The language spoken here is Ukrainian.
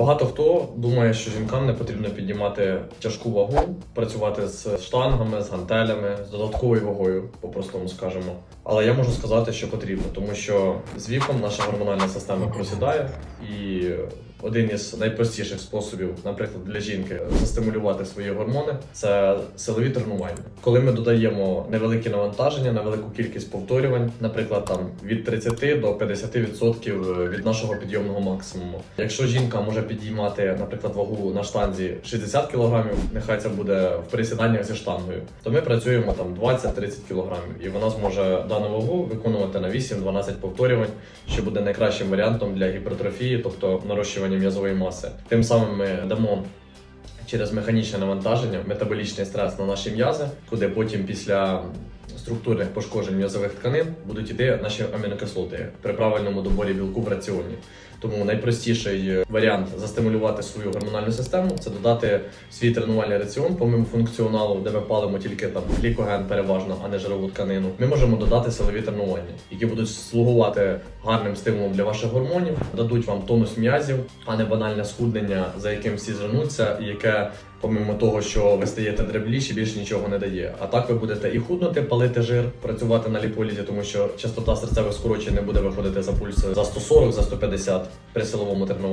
Багато хто думає, що жінкам не потрібно піднімати тяжку вагу, працювати з штангами, з гантелями, з додатковою вагою, по-простому скажемо. Але я можу сказати, що потрібно, тому що з віком наша гормональна система просідає, і один із найпростіших способів, наприклад, для жінки застимулювати свої гормони це силові тренування. Коли ми додаємо невеликі навантаження, невелику кількість повторювань, наприклад, там від 30 до 50% від нашого підйомного максимуму. Якщо жінка може підіймати, наприклад, вагу на штанзі 60 кг, нехай це буде в присіданнях зі штангою, то ми працюємо там 20-30 кг, і вона зможе дану вагу виконувати на 8-12 повторювань, що буде найкращим варіантом для гіпертрофії, тобто нарощування м'язової маси. Тим самим ми дамо через механічне навантаження метаболічний стрес на наші м'язи, куди потім після структурних пошкоджень м'язових тканин будуть йти наші амінокислоти при правильному доборі білку в раціоні. Тому найпростіший варіант застимулювати свою гормональну систему це додати свій тренувальний раціон, помимо функціоналу, де ми палимо тільки там глікоген переважно, а не жирову тканину. Ми можемо додати силові тренування, які будуть слугувати гарним стимулом для ваших гормонів, дадуть вам тонус м'язів, а не банальне схуднення, за яким всі звернуться, і яке помимо того, що ви стаєте дребліші, більше нічого не дає. А так ви будете і худнути, палити жир, працювати на ліполізі, тому що частота серцевих скорочень не буде виходити за пульс за 140, за 150 при силовому тренуванні.